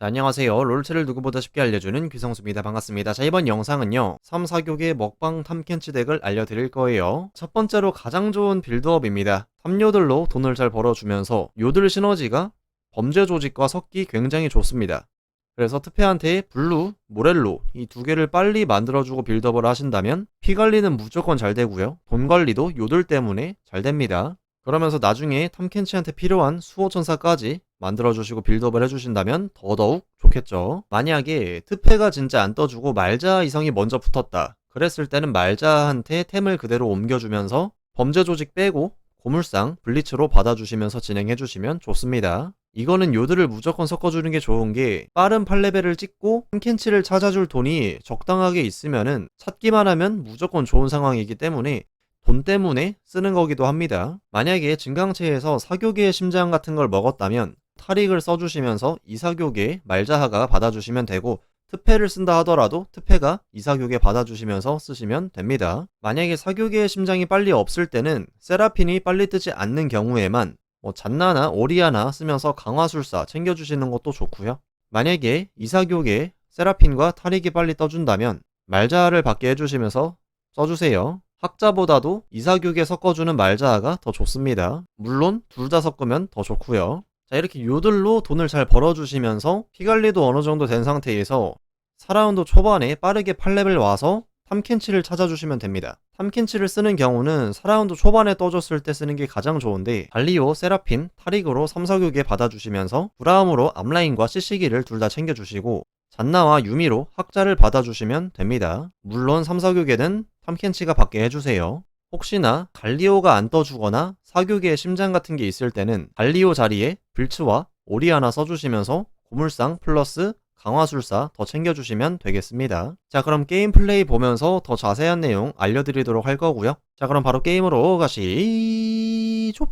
자, 안녕하세요. 롤체를 누구보다 쉽게 알려주는 귀성수입니다. 반갑습니다. 자, 이번 영상은요. 3, 4교계 먹방 탐켄치 덱을 알려드릴 거예요. 첫 번째로 가장 좋은 빌드업입니다. 3요들로 돈을 잘 벌어주면서 요들 시너지가 범죄 조직과 섞기 굉장히 좋습니다. 그래서 트페한테 블루, 모렐로 이 두 개를 빨리 만들어주고 빌드업을 하신다면 피 관리는 무조건 잘 되고요. 돈 관리도 요들 때문에 잘 됩니다. 그러면서 나중에 탐켄치한테 필요한 수호천사까지 만들어주시고 빌드업을 해주신다면 더더욱 좋겠죠. 만약에 트페가 진짜 안 떠주고 말자 이성이 먼저 붙었다. 그랬을 때는 말자한테 템을 그대로 옮겨주면서 범죄 조직 빼고 고물상 블리츠로 받아주시면서 진행해주시면 좋습니다. 이거는 요들을 무조건 섞어주는 게 좋은 게 빠른 8레벨을 찍고 탐켄치를 찾아줄 돈이 적당하게 있으면은 찾기만 하면 무조건 좋은 상황이기 때문에 돈 때문에 쓰는 거기도 합니다. 만약에 증강체에서 사교계의 심장 같은 걸 먹었다면 탈익을 써주시면서 이사교계 말자하가 받아주시면 되고 특패를 쓴다 하더라도 특패가 이사교계 받아주시면서 쓰시면 됩니다. 만약에 사교계의 심장이 빨리 없을 때는 세라핀이 빨리 뜨지 않는 경우에만 뭐 잔나나 오리아나 쓰면서 강화술사 챙겨주시는 것도 좋고요. 만약에 이사교계 세라핀과 탈익이 빨리 떠준다면 말자를 받게 해주시면서 써주세요. 학자보다도 이사교계 섞어주는 말자가 더 좋습니다. 물론 둘 다 섞으면 더 좋고요. 자 이렇게 요들로 돈을 잘 벌어주시면서 피관리도 어느 정도 된 상태에서 4라운드 초반에 빠르게 8레벨 와서 탐켄치를 찾아주시면 됩니다. 탐켄치를 쓰는 경우는 4라운드 초반에 떠줬을 때 쓰는 게 가장 좋은데 발리오, 세라핀, 타릭으로 3, 4교계 받아주시면서 브라움으로 앞라인과 CC기를 둘 다 챙겨주시고 잔나와 유미로 학자를 받아주시면 됩니다. 물론 3, 4교계는 탐켄치가 받게 해주세요. 혹시나 갈리오가 안 떠주거나 사교계의 심장 같은 게 있을 때는 갈리오 자리에 빌츠와 오리아나 써주시면서 고물상 플러스 강화술사 더 챙겨주시면 되겠습니다. 자 그럼 게임 플레이 보면서 더 자세한 내용 알려드리도록 할 거고요. 자 그럼 바로 게임으로 가시죠.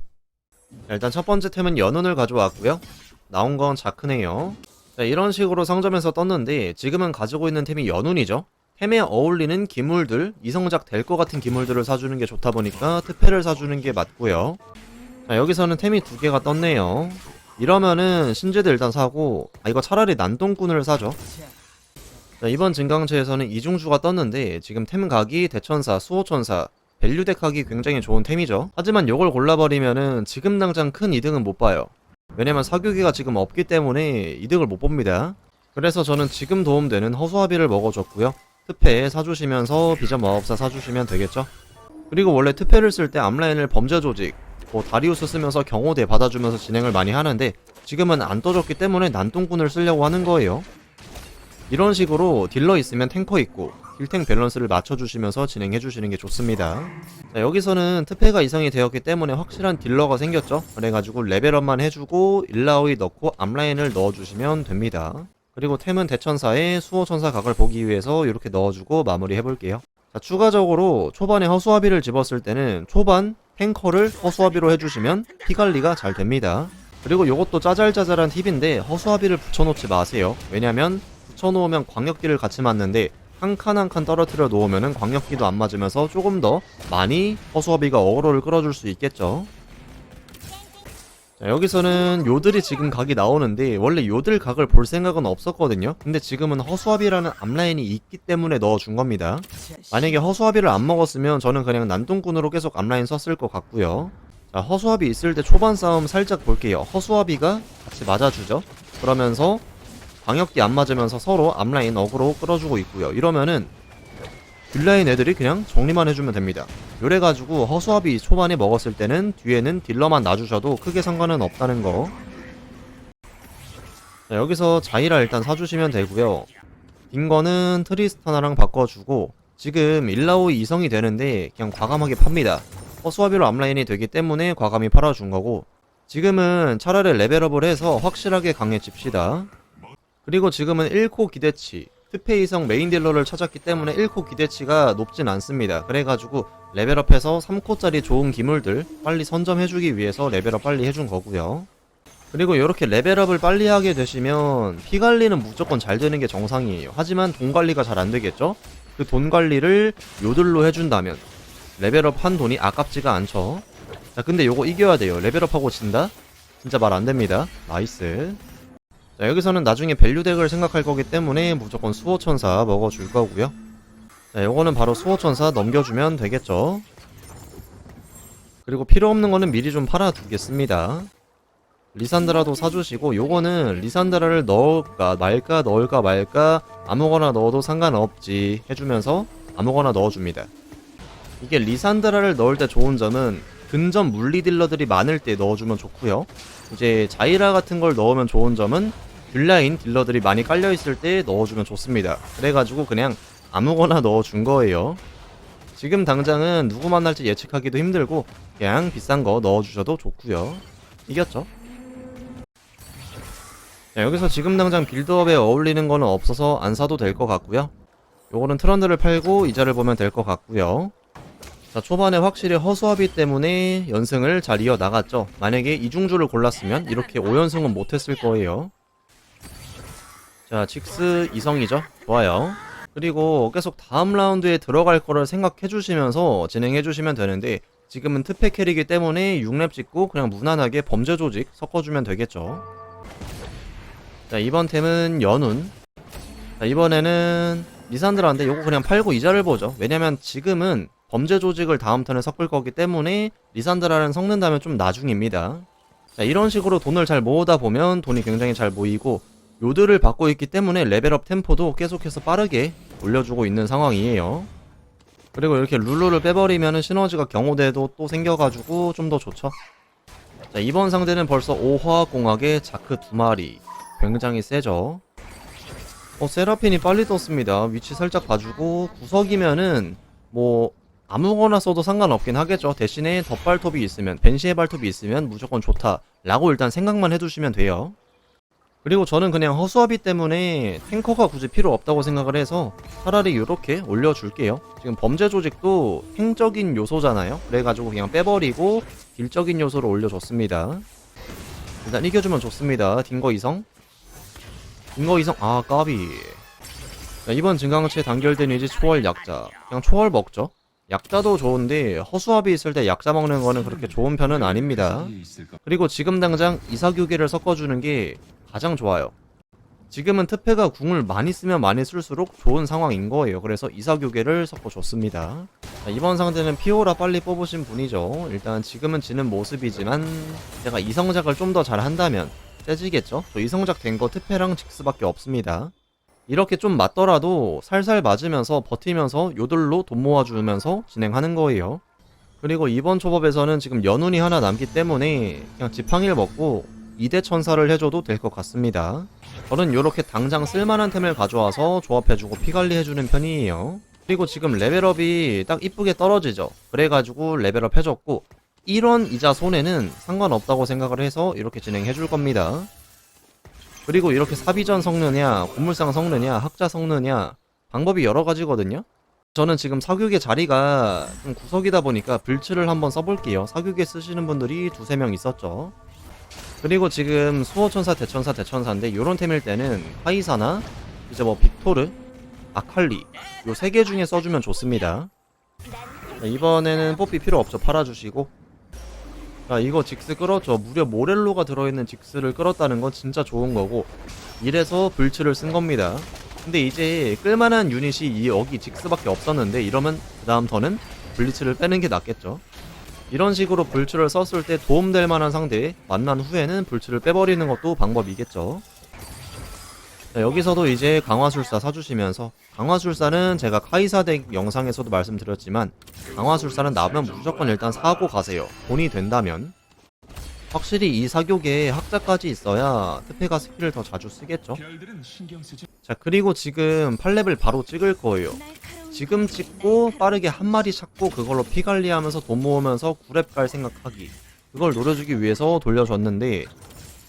자, 일단 첫 번째 템은 연운을 가져왔고요. 나온 건 자크네요. 자 이런 식으로 상점에서 떴는데 지금은 가지고 있는 템이 연운이죠. 템에 어울리는 기물들, 이성작 될 것 같은 기물들을 사주는 게 좋다 보니까 특패를 사주는 게 맞고요. 자, 여기서는 템이 두 개가 떴네요. 이러면은 신제도 일단 사고, 아, 이거 차라리 난동꾼을 사죠. 자, 이번 증강체에서는 이중주가 떴는데, 지금 템각이 대천사, 수호천사, 밸류덱하기 굉장히 좋은 템이죠. 하지만 이걸 골라버리면은 지금 당장 큰 이득은 못 봐요. 왜냐면 사교기가 지금 없기 때문에 이득을 못 봅니다. 그래서 저는 지금 도움되는 허수아비를 먹어줬고요. 특패 사주시면서 비전 마법사 사주시면 되겠죠? 그리고 원래 특패를 쓸때 앞라인을 범죄 조직, 뭐 다리우스 쓰면서 경호대 받아주면서 진행을 많이 하는데 지금은 안 떠졌기 때문에 난동꾼을 쓰려고 하는 거예요. 이런 식으로 딜러 있으면 탱커 있고 딜탱 밸런스를 맞춰주시면서 진행해주시는 게 좋습니다. 자, 여기서는 특패가 이성이 되었기 때문에 확실한 딜러가 생겼죠? 그래가지고 레벨업만 해주고 일라오이 넣고 앞라인을 넣어주시면 됩니다. 그리고 템은 대천사에 수호천사 각을 보기 위해서 이렇게 넣어주고 마무리 해볼게요. 자, 추가적으로 초반에 허수아비를 집었을 때는 초반 탱커를 허수아비로 해주시면 피관리가 잘 됩니다. 그리고 이것도 짜잘짜잘한 팁인데 허수아비를 붙여놓지 마세요. 왜냐면 붙여놓으면 광역기를 같이 맞는데 한 칸 한 칸 떨어뜨려 놓으면은 광역기도 안 맞으면서 조금 더 많이 허수아비가 어그로를 끌어줄 수 있겠죠. 자, 여기서는 요들이 지금 각이 나오는데 원래 요들 각을 볼 생각은 없었거든요. 근데 지금은 허수아비라는 앞라인이 있기 때문에 넣어준 겁니다. 만약에 허수아비를 안 먹었으면 저는 그냥 난동꾼으로 계속 앞라인 썼을 것 같고요. 자, 허수아비 있을 때 초반 싸움 살짝 볼게요. 허수아비가 같이 맞아주죠. 그러면서 광역기 안 맞으면서 서로 앞라인 어그로 끌어주고 있고요. 이러면은 딜라인 애들이 그냥 정리만 해주면 됩니다. 요래가지고 허수아비 초반에 먹었을 때는 뒤에는 딜러만 놔주셔도 크게 상관은 없다는 거. 자, 여기서 자이라 일단 사주시면 되고요. 긴 거는 트리스타나랑 바꿔주고 지금 일라오이 이성이 되는데 그냥 과감하게 팝니다. 허수아비로 앞라인이 되기 때문에 과감히 팔아준 거고 지금은 차라리 레벨업을 해서 확실하게 강해집시다. 그리고 지금은 1코 기대치 특페이성 메인 딜러를 찾았기 때문에 1코 기대치가 높진 않습니다. 그래가지고 레벨업해서 3코짜리 좋은 기물들 빨리 선점해주기 위해서 레벨업 빨리 해준 거고요. 그리고 이렇게 레벨업을 빨리 하게 되시면 피 관리는 무조건 잘 되는 게 정상이에요. 하지만 돈 관리가 잘 안 되겠죠? 그 돈 관리를 요들로 해준다면 레벨업 한 돈이 아깝지가 않죠. 자 근데 요거 이겨야 돼요. 레벨업하고 진다? 진짜 말 안 됩니다. 나이스. 자, 여기서는 나중에 밸류덱을 생각할 거기 때문에 무조건 수호천사 먹어줄 거고요. 자, 요거는 바로 수호천사 넘겨주면 되겠죠. 그리고 필요 없는 거는 미리 좀 팔아두겠습니다. 리산드라도 사주시고 요거는 리산드라를 넣을까 말까 넣을까 말까 아무거나 넣어도 상관없지 해주면서 아무거나 넣어줍니다. 이게 리산드라를 넣을 때 좋은 점은 근접 물리 딜러들이 많을 때 넣어주면 좋고요. 이제 자이라 같은 걸 넣으면 좋은 점은 딜라인 딜러들이 많이 깔려 있을 때 넣어주면 좋습니다. 그래가지고 그냥 아무거나 넣어준 거예요. 지금 당장은 누구 만날지 예측하기도 힘들고 그냥 비싼 거 넣어주셔도 좋고요. 이겼죠? 자, 여기서 지금 당장 빌드업에 어울리는 거는 없어서 안 사도 될 것 같고요. 요거는 트런드를 팔고 이자를 보면 될 것 같고요. 자, 초반에 확실히 허수아비 때문에 연승을 잘 이어나갔죠. 만약에 이중주를 골랐으면 이렇게 5연승은 못했을 거예요. 자, 직스 이성이죠. 좋아요. 그리고 계속 다음 라운드에 들어갈 거를 생각해 주시면서 진행해 주시면 되는데 지금은 특패 캐리기 때문에 6렙 찍고 그냥 무난하게 범죄 조직 섞어주면 되겠죠. 자, 이번 템은 연운. 자, 이번에는 리산드라인데 요거 그냥 팔고 이자를 보죠. 왜냐면 지금은 범죄 조직을 다음 턴에 섞을 거기 때문에 리산드라는 섞는다면 좀 나중입니다. 자, 이런 식으로 돈을 잘 모으다 보면 돈이 굉장히 잘 모이고 요드를 받고 있기 때문에 레벨업 템포도 계속해서 빠르게 올려주고 있는 상황이에요. 그리고 이렇게 룰루를 빼버리면은 시너지가 경호대도 또 생겨가지고 좀 더 좋죠. 자, 이번 상대는 벌써 5화학공학의 자크 두 마리. 굉장히 세죠. 어, 세라핀이 빨리 떴습니다. 위치 살짝 봐주고, 구석이면은, 뭐, 아무거나 써도 상관없긴 하겠죠. 대신에 덧발톱이 있으면, 벤시의 발톱이 있으면 무조건 좋다. 라고 일단 생각만 해두시면 돼요. 그리고 저는 그냥 허수아비 때문에 탱커가 굳이 필요 없다고 생각을 해서 차라리 이렇게 올려줄게요. 지금 범죄 조직도 행적인 요소잖아요. 그래가지고 그냥 빼버리고 딜적인 요소를 올려줬습니다. 일단 이겨주면 좋습니다. 딩거 이성. 딩거 이성, 아, 까비. 자, 이번 증강체 단결된 이제 초월 약자. 그냥 초월 먹죠. 약자도 좋은데 허수아비 있을 때 약자 먹는 거는 그렇게 좋은 편은 아닙니다. 그리고 지금 당장 이사교계를 섞어주는 게 가장 좋아요. 지금은 특패가 궁을 많이 쓰면 많이 쓸수록 좋은 상황인 거예요. 그래서 이사교계를 섞어줬습니다. 자, 이번 상대는 피오라 빨리 뽑으신 분이죠. 일단 지금은 지는 모습이지만 제가 이성작을 좀 더 잘한다면 세지겠죠? 저 이성작 된 거 특패랑 직스밖에 없습니다. 이렇게 좀 맞더라도 살살 맞으면서 버티면서 요들로 돈 모아주면서 진행하는 거예요. 그리고 이번 초밥에서는 지금 연운이 하나 남기 때문에 그냥 지팡이를 먹고 2대 천사를 해줘도 될 것 같습니다. 저는 이렇게 당장 쓸만한 템을 가져와서 조합해주고 피관리 해주는 편이에요. 그리고 지금 레벨업이 딱 이쁘게 떨어지죠. 그래가지고 레벨업 해줬고 1원 이자 손해는 상관없다고 생각을 해서 이렇게 진행해줄 겁니다. 그리고 이렇게 사비전 섞느냐, 고물상 섞느냐, 학자 섞느냐 방법이 여러 가지거든요. 저는 지금 사교계 자리가 좀 구석이다 보니까 불츠를 한번 써볼게요. 사교계 쓰시는 분들이 두세 명 있었죠. 그리고 지금 수호천사, 대천사, 대천사인데 요런 템일 때는 카이사나 이제 뭐 빅토르, 아칼리 요 세 개 중에 써주면 좋습니다. 자, 이번에는 뽀삐 필요 없죠. 팔아주시고 자 이거 직스 끌었죠. 무려 모렐로가 들어있는 직스를 끌었다는 건 진짜 좋은 거고 이래서 불츠를 쓴 겁니다. 근데 이제 끌만한 유닛이 이 여기 직스밖에 없었는데 이러면 그 다음 턴은 블리츠를 빼는 게 낫겠죠. 이런 식으로 불츠를 썼을 때 도움될 만한 상대에 만난 후에는 불츠를 빼버리는 것도 방법이겠죠. 자, 여기서도 이제 강화술사 사주시면서 강화술사는 제가 카이사덱 영상에서도 말씀드렸지만 강화술사는 나면 무조건 일단 사고 가세요. 돈이 된다면. 확실히 이 사교계에 학자까지 있어야 특패가 스킬을 더 자주 쓰겠죠. 자 그리고 지금 8렙을 바로 찍을 거예요. 지금 찍고 빠르게 한 마리 찾고 그걸로 피 관리하면서 돈 모으면서 9렙 갈 생각하기 그걸 노려주기 위해서 돌려줬는데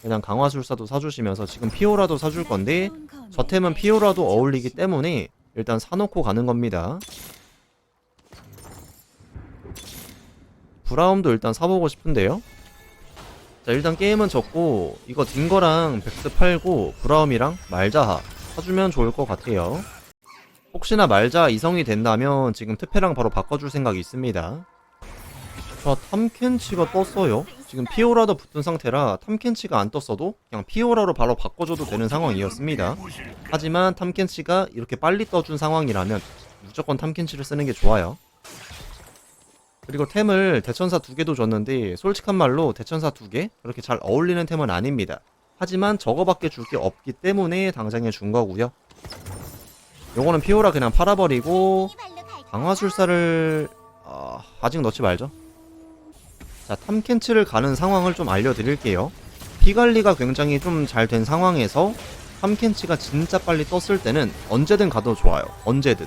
그냥 강화술사도 사주시면서 지금 피오라도 사줄 건데 저 템은 피오라도 어울리기 때문에 일단 사놓고 가는 겁니다 브라움도 일단 사보고 싶은데요 자 일단 게임은 졌고 이거 딩거랑 백스 팔고 브라움이랑 말자하 사주면 좋을 것 같아요 혹시나 말자 이성이 된다면 지금 특패랑 바로 바꿔줄 생각이 있습니다. 자, 탐켄치가 떴어요. 지금 피오라도 붙은 상태라 탐켄치가 안 떴어도 그냥 피오라로 바로 바꿔줘도 되는 상황이었습니다. 하지만 탐켄치가 이렇게 빨리 떠준 상황이라면 무조건 탐켄치를 쓰는 게 좋아요. 그리고 템을 대천사 두 개도 줬는데 솔직한 말로 대천사 두 개 그렇게 잘 어울리는 템은 아닙니다. 하지만 저거밖에 줄 게 없기 때문에 당장에 준 거고요. 요거는 피오라 그냥 팔아버리고 강화술사를 아, 아직 넣지 말죠. 자, 탐켄치를 가는 상황을 좀 알려드릴게요. 피관리가 굉장히 좀 잘 된 상황에서 탐켄치가 진짜 빨리 떴을 때는 언제든 가도 좋아요. 언제든.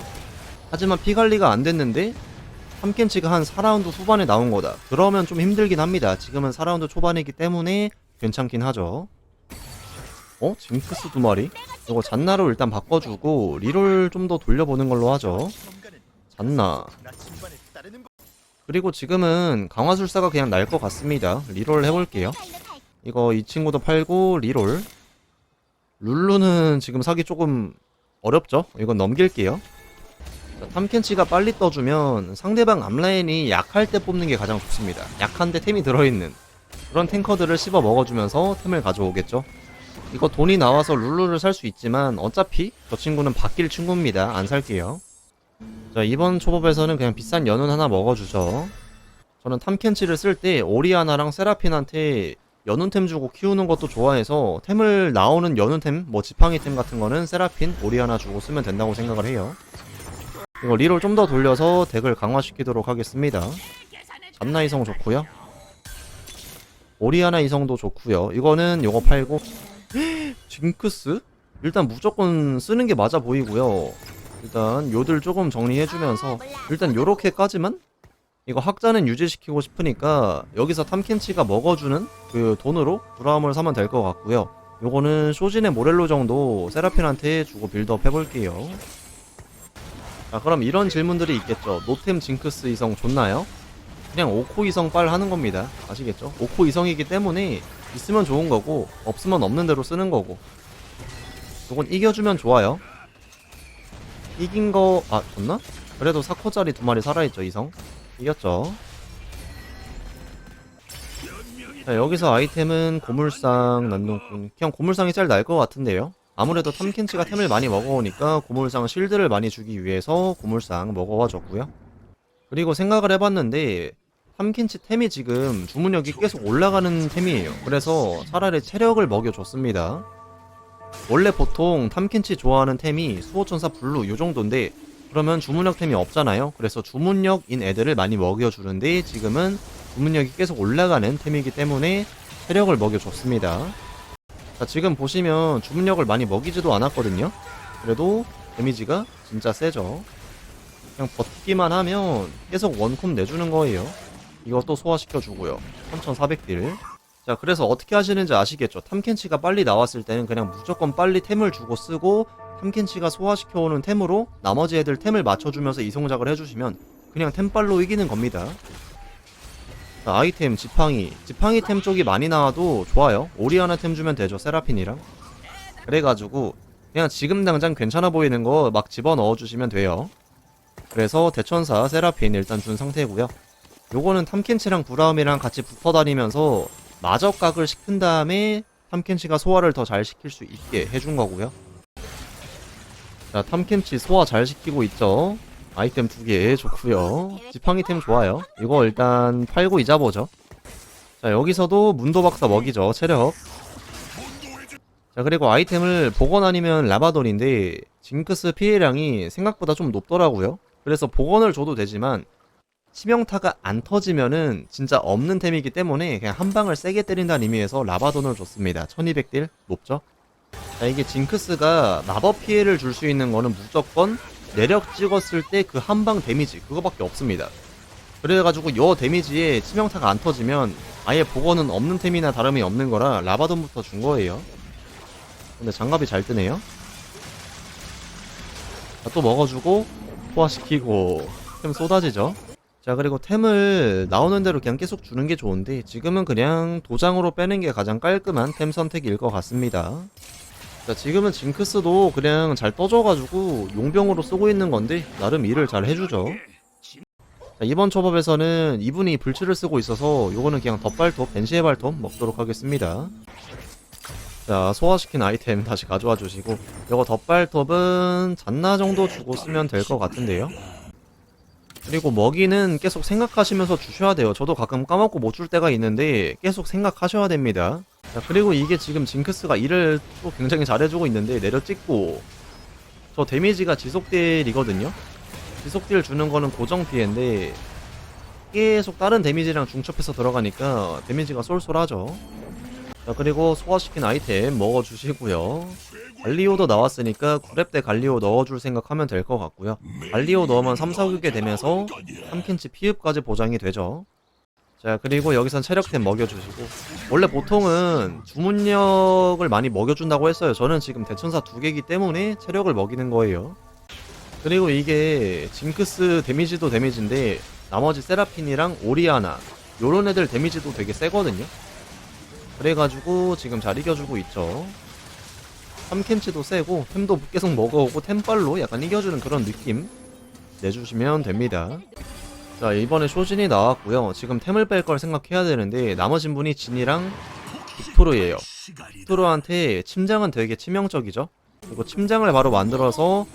하지만 피관리가 안 됐는데 탐켄치가 한 4라운드 후반에 나온 거다. 그러면 좀 힘들긴 합니다. 지금은 4라운드 초반이기 때문에 괜찮긴 하죠. 어? 징크스 두 마리? 이거 잔나로 일단 바꿔주고 리롤 좀 더 돌려보는 걸로 하죠. 잔나. 그리고 지금은 강화술사가 그냥 날 것 같습니다. 리롤 해볼게요. 이거 이 친구도 팔고 리롤. 룰루는 지금 사기 조금 어렵죠? 이건 넘길게요. 자, 탐켄치가 빨리 떠주면 상대방 앞라인이 약할 때 뽑는 게 가장 좋습니다. 약한데 템이 들어있는 그런 탱커들을 씹어 먹어주면서 템을 가져오겠죠. 이거 돈이 나와서 룰루를 살 수 있지만 어차피 저 친구는 바뀔 친구입니다. 안 살게요. 자 이번 초밥에서는 그냥 비싼 연운 하나 먹어주죠. 저는 탐켄치를 쓸 때 오리아나랑 세라핀한테 연운템 주고 키우는 것도 좋아해서 템을 나오는 연운템 뭐 지팡이템 같은 거는 세라핀, 오리아나 주고 쓰면 된다고 생각을 해요. 이거 리롤 좀 더 돌려서 덱을 강화시키도록 하겠습니다. 잡나 이성 좋고요. 오리아나 이성도 좋고요. 이거는 요거 팔고 징크스? 일단 무조건 쓰는 게 맞아 보이고요. 일단 요들 조금 정리해주면서 일단 요렇게까지만 이거 학자는 유지시키고 싶으니까 여기서 탐켄치가 먹어주는 그 돈으로 브라움을 사면 될 것 같고요. 요거는 쇼진의 모렐로 정도 세라핀한테 주고 빌드업 해볼게요. 자 그럼 이런 질문들이 있겠죠. 노템 징크스 이성 좋나요? 그냥 오코 이성 빨 하는 겁니다. 아시겠죠? 오코 이성이기 때문에 있으면 좋은 거고 없으면 없는 대로 쓰는 거고 요건 이겨주면 좋아요. 이긴 거, 아, 졌나? 그래도 4코짜리 두 마리 살아있죠, 이성. 이겼죠. 자, 여기서 아이템은 고물상, 난동꾼. 그냥 고물상이 제일 나을 것 같은데요. 아무래도 탐켄치가 템을 많이 먹어오니까 고물상 실드를 많이 주기 위해서 고물상 먹어와 줬고요. 그리고 생각을 해봤는데, 탐켄치 템이 지금 주문력이 계속 올라가는 템이에요. 그래서 차라리 체력을 먹여줬습니다. 원래 보통 탐켄치 좋아하는 템이 수호천사 블루 요 정도인데 그러면 주문력 템이 없잖아요. 그래서 주문력인 애들을 많이 먹여주는데 지금은 주문력이 계속 올라가는 템이기 때문에 체력을 먹여줬습니다. 자 지금 보시면 주문력을 많이 먹이지도 않았거든요. 그래도 데미지가 진짜 세죠. 그냥 버티기만 하면 계속 원콤 내주는 거예요. 이것도 소화시켜주고요. 3400딜. 자 그래서 어떻게 하시는지 아시겠죠? 탐켄치가 빨리 나왔을 때는 그냥 무조건 빨리 템을 주고 쓰고 탐켄치가 소화시켜오는 템으로 나머지 애들 템을 맞춰주면서 이송작을 해주시면 그냥 템빨로 이기는 겁니다. 자, 아이템 지팡이 지팡이 템 쪽이 많이 나와도 좋아요. 오리아나 템 주면 되죠 세라핀이랑. 그래가지고 그냥 지금 당장 괜찮아 보이는 거 막 집어 넣어 주시면 돼요. 그래서 대천사 세라핀 일단 준 상태고요. 요거는 탐켄치랑 브라움이랑 같이 붙어 다니면서 마적각을 시킨 다음에 탐켄치가 소화를 더 잘 시킬 수 있게 해준 거고요. 자, 탐켄치 소화 잘 시키고 있죠. 아이템 두 개 좋고요. 지팡이템 좋아요. 이거 일단 팔고 잊어보죠. 자, 여기서도 문도박사 먹이죠. 체력. 자, 그리고 아이템을 복원 아니면 라바돈인데 징크스 피해량이 생각보다 좀 높더라고요. 그래서 복원을 줘도 되지만 치명타가 안 터지면은 진짜 없는 템이기 때문에 그냥 한 방을 세게 때린다는 의미에서 라바돈을 줬습니다. 1200딜 높죠? 자, 이게 징크스가 마법 피해를 줄 수 있는 거는 무조건 내력 찍었을 때 그 한 방 데미지 그거밖에 없습니다. 그래가지고 요 데미지에 치명타가 안 터지면 아예 복원은 없는 템이나 다름이 없는 거라 라바돈부터 준 거예요. 근데 장갑이 잘 뜨네요. 자, 또 먹어주고 소화시키고 템 쏟아지죠. 자 그리고 템을 나오는 대로 그냥 계속 주는 게 좋은데 지금은 그냥 도장으로 빼는 게 가장 깔끔한 템 선택일 것 같습니다 자 지금은 징크스도 그냥 잘 떠줘가지고 용병으로 쓰고 있는 건데 나름 일을 잘 해주죠 자, 이번 초밥에서는 이분이 불치를 쓰고 있어서 요거는 그냥 덧발톱, 벤시의 발톱 먹도록 하겠습니다. 자, 소화시킨 아이템 다시 가져와 주시고 요거 덧발톱은 잔나 정도 주고 쓰면 될 것 같은데요. 그리고 먹이는 계속 생각하시면서 주셔야 돼요. 저도 가끔 까먹고 못 줄 때가 있는데 계속 생각하셔야 됩니다. 자, 그리고 이게 지금 징크스가 일을 또 굉장히 잘해주고 있는데 내려 찍고 저 데미지가 지속딜이거든요. 지속딜 주는 거는 고정 피해인데 계속 다른 데미지랑 중첩해서 들어가니까 데미지가 쏠쏠하죠. 자, 그리고 소화시킨 아이템 먹어주시고요. 갈리오도 나왔으니까 9렙 때 갈리오 넣어줄 생각하면 될 것 같고요. 갈리오 넣으면 3, 4, 6에 되면서 3캔치 피읍까지 보장이 되죠. 자, 그리고 여기선 체력템 먹여주시고. 원래 보통은 주문력을 많이 먹여준다고 했어요. 저는 지금 대천사 두 개기 때문에 체력을 먹이는 거예요. 그리고 이게 징크스 데미지도 데미지인데 나머지 세라핀이랑 오리아나 요런 애들 데미지도 되게 세거든요. 그래가지고 지금 잘 이겨주고 있죠. 3캔치도 세고 템도 계속 먹어오고 템빨로 약간 이겨주는 그런 느낌 내주시면 됩니다. 자 이번에 쇼진이 나왔고요. 지금 템을 뺄 걸 생각해야 되는데 나머진 분이 진이랑 빅토르예요. 빅토르한테 침장은 되게 치명적이죠. 그리고 침장을 바로 만들어서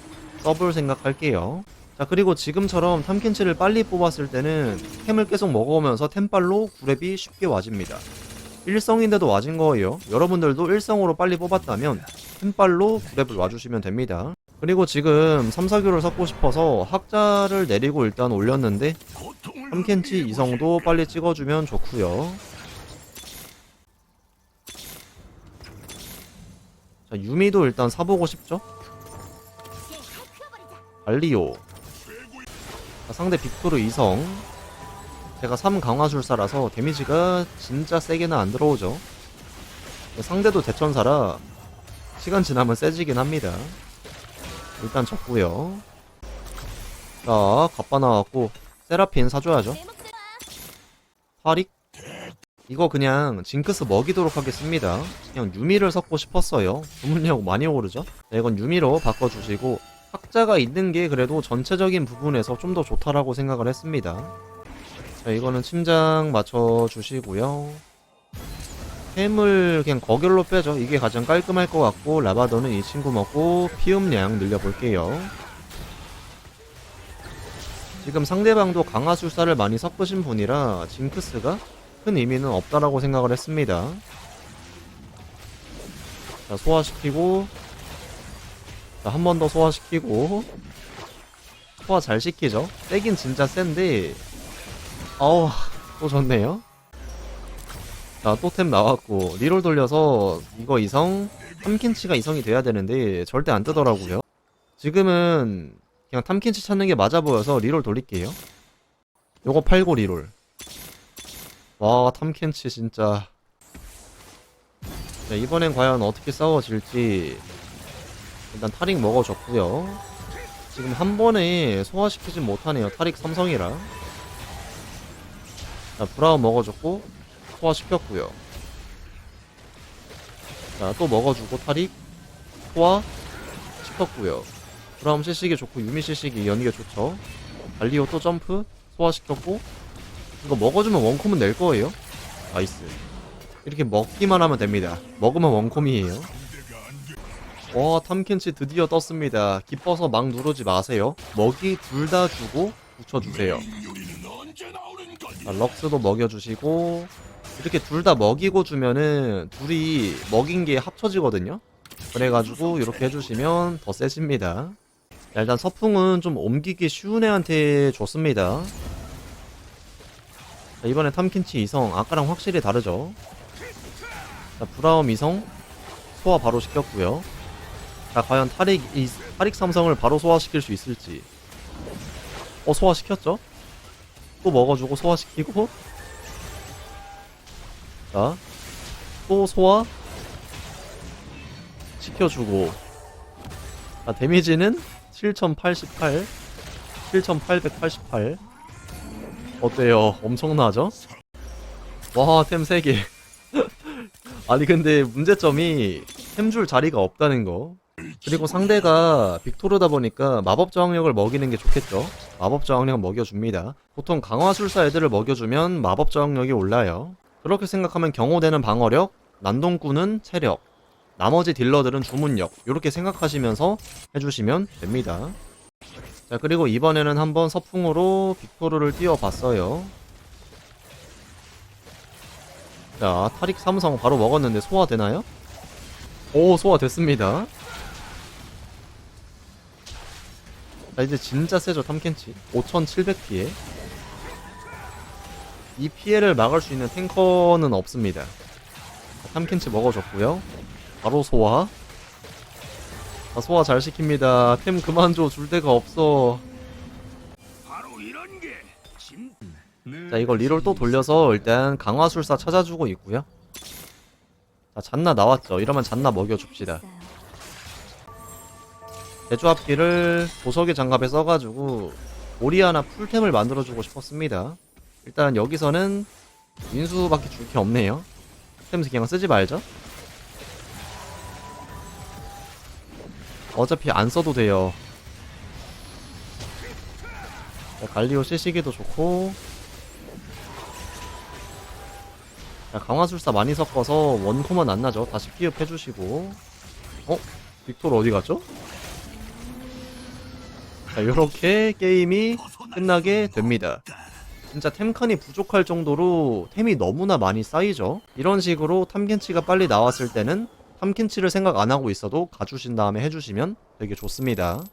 써볼 생각할게요. 자 그리고 지금처럼 탐켄치를 빨리 뽑았을 때는 템을 계속 먹어오면서 템빨로 구랩이 쉽게 와집니다. 일성인데도 와진 거예요. 여러분들도 일성으로 빨리 뽑았다면 템빨로 구랩을 와주시면 됩니다. 그리고 지금 3, 4교를 섞고 싶어서 학자를 내리고 일단 올렸는데 3캔치 이성도 빨리 찍어주면 좋고요. 자 유미도 일단 사보고 싶죠? 알리오 자, 상대 빅토르 이성 제가 3 강화술사라서 데미지가 진짜 세게는 안 들어오죠. 상대도 대천사라 시간 지나면 세지긴 합니다. 일단 졌고요. 자 갑바 나왔고 세라핀 사줘야죠. 타릭? 이거 그냥 징크스 먹이도록 하겠습니다. 그냥 유미를 섞고 싶었어요. 주문력 많이 오르죠? 네, 이건 유미로 바꿔주시고 학자가 있는 게 그래도 전체적인 부분에서 좀 더 좋다라고 생각을 했습니다 자 이거는 침장 맞춰주시고요. 햄을 그냥 거결로 빼죠. 이게 가장 깔끔할 것 같고 라바더는 이 친구 먹고 피음량 늘려볼게요. 지금 상대방도 강화술사를 많이 섞으신 분이라 징크스가 큰 의미는 없다라고 생각을 했습니다. 자 소화시키고 자 한 번 더 소화시키고 소화 잘 시키죠? 세긴 진짜 센데 어우 또 좋네요? 자또 템 나왔고 리롤 돌려서 이거 이성 3킨치가 이성이 돼야 되는데 절대 안 뜨더라고요. 지금은 그냥 탐킨치 찾는 게 맞아 보여서 리롤 돌릴게요. 요거 팔고 리롤. 와 탐켄치 진짜. 자, 이번엔 과연 어떻게 싸워질지 일단 타릭 먹어줬고요. 지금 한 번에 소화시키진 못하네요 타릭 삼성이라 자 브라운 먹어줬고 소화시켰고요. 자 또 먹어주고 타릭 소화 시켰고요. 브라움 실시기 좋고 유미 실시기 연계 좋죠. 발리오 또 점프 소화시켰고 이거 먹어주면 원콤은 낼 거예요. 나이스. 이렇게 먹기만 하면 됩니다. 먹으면 원콤이에요. 와 탐켄치 드디어 떴습니다. 기뻐서 막 누르지 마세요. 먹이 둘 다 주고 붙여주세요. 자, 럭스도 먹여주시고 이렇게 둘 다 먹이고 주면은 둘이 먹인 게 합쳐지거든요? 그래가지고 이렇게 해주시면 더 세집니다. 자, 일단 서풍은 좀 옮기기 쉬운 애한테 줬습니다. 자, 이번에 탐킨치 이성 아까랑 확실히 다르죠? 자 브라움 이성 소화 바로 시켰고요. 자 과연 타릭 이 타릭 삼성을 바로 소화시킬 수 있을지. 어 소화시켰죠 또 먹어주고 소화시키고. 자 또 소화 시켜주고. 자 데미지는 7088 7888 어때요? 엄청나죠? 와 템 3개. 아니 근데 문제점이 템 줄 자리가 없다는 거 그리고 상대가 빅토르다 보니까 마법 저항력을 먹이는 게 좋겠죠 마법 저항력 먹여줍니다. 보통 강화술사 애들을 먹여주면 마법 저항력이 올라요. 그렇게 생각하면 경호대는 방어력, 난동꾼은 체력, 나머지 딜러들은 주문력 이렇게 생각하시면서 해주시면 됩니다. 자 그리고 이번에는 한번 서풍으로 빅토르를 띄워봤어요. 자 타릭 삼성 바로 먹었는데 소화되나요? 오 소화됐습니다. 자 이제 진짜 세죠 탐켄치. 5700 피해. 이 피해를 막을 수 있는 탱커는 없습니다. 자, 탐켄치 먹어줬고요. 바로 소화. 자, 소화 잘 시킵니다. 템 그만 줘줄 데가 없어. 자 이거 리롤 또 돌려서 일단 강화술사 찾아주고 있고요. 자 잔나 나왔죠. 이러면 잔나 먹여줍시다 대조합기를 보석의 장갑에 써가지고 오리아나 풀템을 만들어주고 싶었습니다. 일단 여기서는 인수밖에 줄 게 없네요. 템 그냥 쓰지 말죠. 어차피 안 써도 돼요. 자, 갈리오 시시기도 좋고 자, 강화술사 많이 섞어서 원코만 안 나죠. 다시 피업 해주시고 어? 빅토르 어디 갔죠? 자, 요렇게 게임이 끝나게 됩니다. 진짜 템칸이 부족할 정도로 템이 너무나 많이 쌓이죠. 이런 식으로 탐켄치가 빨리 나왔을 때는 탐켄치를 생각 안 하고 있어도 가주신 다음에 해주시면 되게 좋습니다.